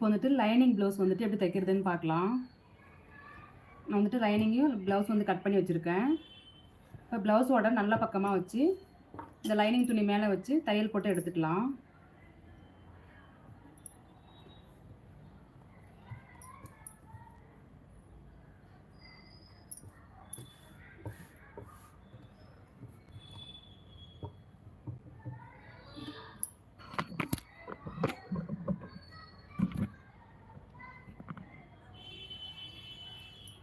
இப்போ வந்துட்டு lining blouse வந்துட்டு எப்படி தைக்கிறதுன்னு பார்க்கலாம். நான் வந்துட்டு லைனிங்கையும் ப்ளவுஸ் வந்து கட் பண்ணி வச்சுருக்கேன். இப்போ ப்ளவுஸோட நல்ல பக்கமாக வச்சு இந்த லைனிங் துணி மேலே வச்சு தையல் போட்டு எடுத்துக்கலாம்.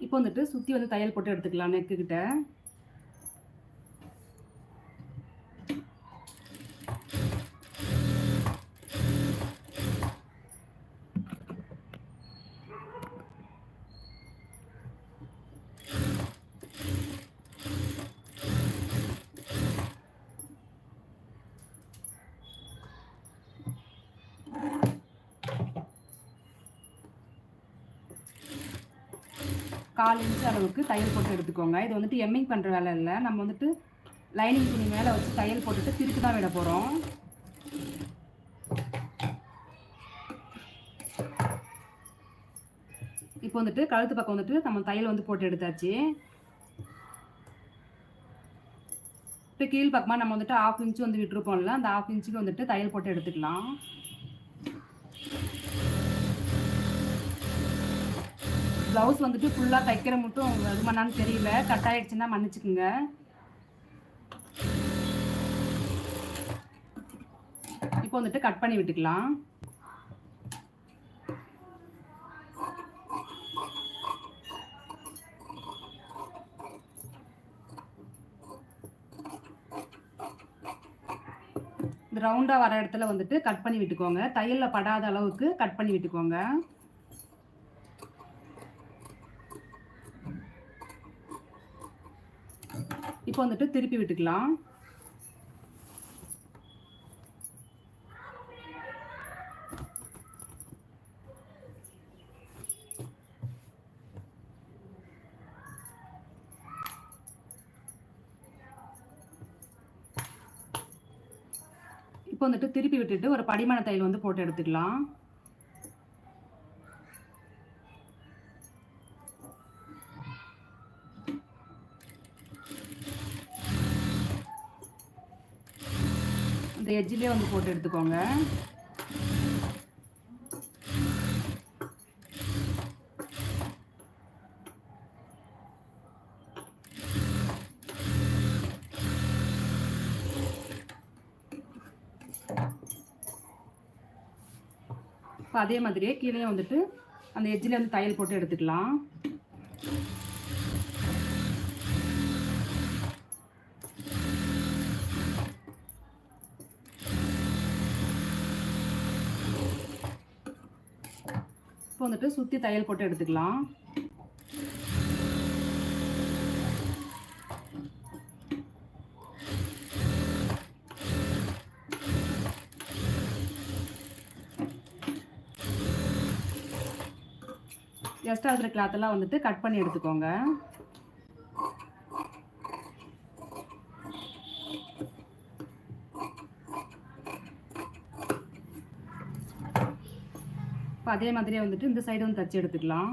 இப்போ வந்துட்டு சுற்றி வந்து தையல் போட்டு எடுத்துக்கலாம் நெக்கு கிட்ட. கால் இன்ச் அளவுக்கு தையல் போட்டு எடுத்துக்கோங்க. இது வந்துட்டு எம்மிங் பண்ணுற வேலை இல்லை. நம்ம வந்துட்டு லைனிங் துணி மேலே வச்சு தையல் போட்டுட்டு திருக்கு தான் விட போகிறோம் இப்போ வந்துட்டு கழுத்து பக்கம் வந்துட்டு நம்ம தையல் வந்து போட்டு எடுத்தாச்சு. இப்போ கீழ் பக்கமாக நம்ம வந்துட்டு ஆஃப் இன்ச்சு வந்து விட்டுருப்போம்ல அந்த ஆஃப் இன்ச்சுக்கு வந்துட்டு தையல் போட்டு எடுத்துக்கலாம். ப்ளவுஸ் வந்துட்டு ஃபுல்லாக தைக்கிற மட்டும் இது பண்ணான்னு தெரியல. கட் ஆகிடுச்சுன்னா மன்னிச்சுக்குங்க. இப்போ வந்துட்டு கட் பண்ணி விட்டுக்கலாம். ரவுண்டாக வர இடத்துல வந்துட்டு கட் பண்ணி விட்டுக்கோங்க. தையலில் படாத அளவுக்கு கட் பண்ணி விட்டுக்கோங்க. இப்போ வந்துட்டு திருப்பி விட்டுக்கலாம். இப்போ வந்துட்டு திருப்பி விட்டுட்டு ஒரு படிமான தையல் வந்து போட்டு எடுத்துக்கலாம். இந்த எஜ்ஜிலே வந்து போட்டு எடுத்துக்கோங்க. இப்போ அதே மாதிரியே கீழே வந்துட்டு அந்த எஜ்ஜில் வந்து தையல் போட்டு எடுத்துக்கலாம். இப்போ வந்துட்டு சுற்றி தையல் போட்டு எடுத்துக்கலாம். எக்ஸ்ட்ரா இருக்கிற கிளாத்தெல்லாம் வந்துட்டு கட் பண்ணி எடுத்துக்கோங்க. இப்போ அதே மாதிரியே வந்துட்டு இந்த சைடு வந்து தச்சு எடுத்துக்கலாம்.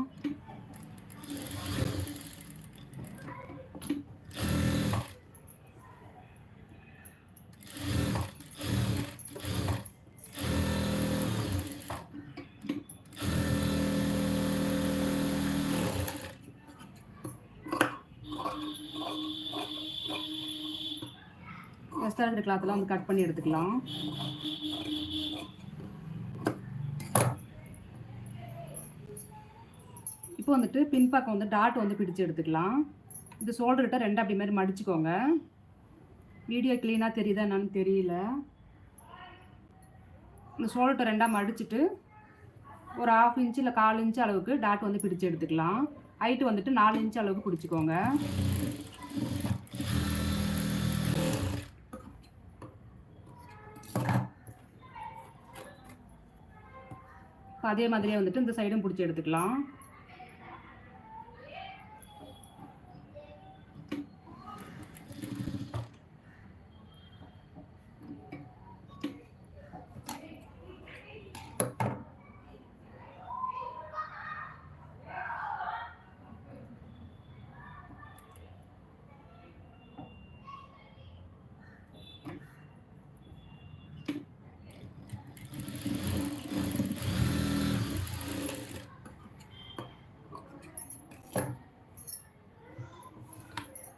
எக்ஸ்ட்ரா இருக்கிற கிளாத்தெல்லாம் வந்து கட் பண்ணி எடுத்துக்கலாம். இப்போ வந்துட்டு பின்பக்கம் வந்து டாட் வந்து பிடிச்சு எடுத்துக்கலாம். இது ஷோல்டர்கிட்ட ரெண்டு அப்படி மாதிரி மடிச்சுக்கோங்க. வீடியோ க்ளீனாக தெரியுதா என்னன்னு தெரியல. இந்த ஷோல்டர்கிட்ட ரெண்டாக மடிச்சுட்டு ஒரு ஆஃப் இன்ச்சு இல்லை கால் இன்ச்சு அளவுக்கு டாட் வந்து பிடிச்சு எடுத்துக்கலாம். ஹைட்டு வந்துட்டு நாலு இன்ச்சு அளவுக்கு பிடிச்சிக்கோங்க. அதே மாதிரியே வந்துட்டு இந்த சைடும் பிடிச்சி எடுத்துக்கலாம்.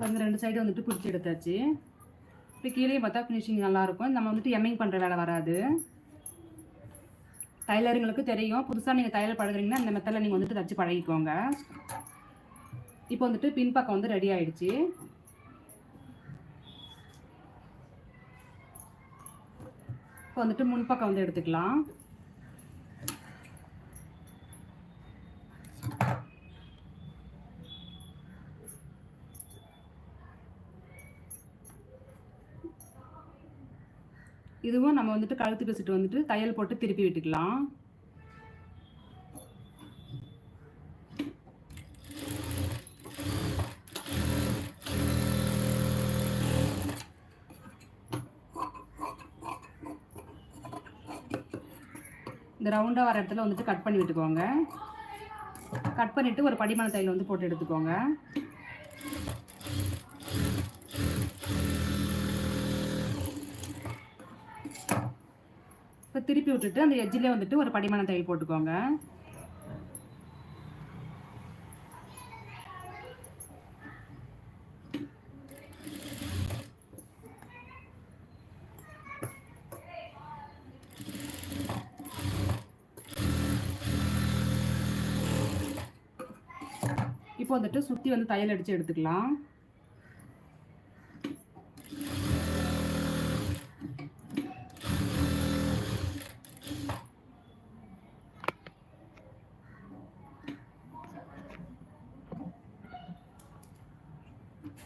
வந்து ரெண்டு சைடு வந்துட்டு பிடிச்சி எடுத்தாச்சு. இப்போ கீழே பார்த்தா ஃபினிஷிங் நல்லாயிருக்கும். நம்ம வந்துட்டு எம்மிங் பண்ணுற வேலை வராது. டைலருங்களுக்கு தெரியும். புதுசாக நீங்கள் தையல் பழகுறீங்கன்னா இந்த மெத்தடில் நீங்கள் வந்துட்டு தச்சு பழகிக்கோங்க. இப்போ வந்துட்டு பின்பக்கம் வந்து ரெடி ஆயிடுச்சு. இப்போ வந்துட்டு முன்பக்கம் வந்து எடுத்துக்கலாம். இதுவும் நம்ம வந்துட்டு கழுத்து பேசிட்டு வந்துட்டு தையல் போட்டு திருப்பி விட்டுக்கலாம். இந்த ரவுண்டாக வர இடத்துல வந்துட்டு கட் பண்ணி விட்டுக்கோங்க. கட் பண்ணிவிட்டு ஒரு படிமான தையல் வந்து போட்டு எடுத்துக்கோங்க. இப்போ திருப்பி விட்டுட்டு அந்த எஜ்ஜிலே வந்துட்டு ஒரு படிமான தையல் போட்டுக்கோங்க. இப்போ வந்துட்டு சுற்றி வந்து தையல் அடித்து எடுத்துக்கலாம்.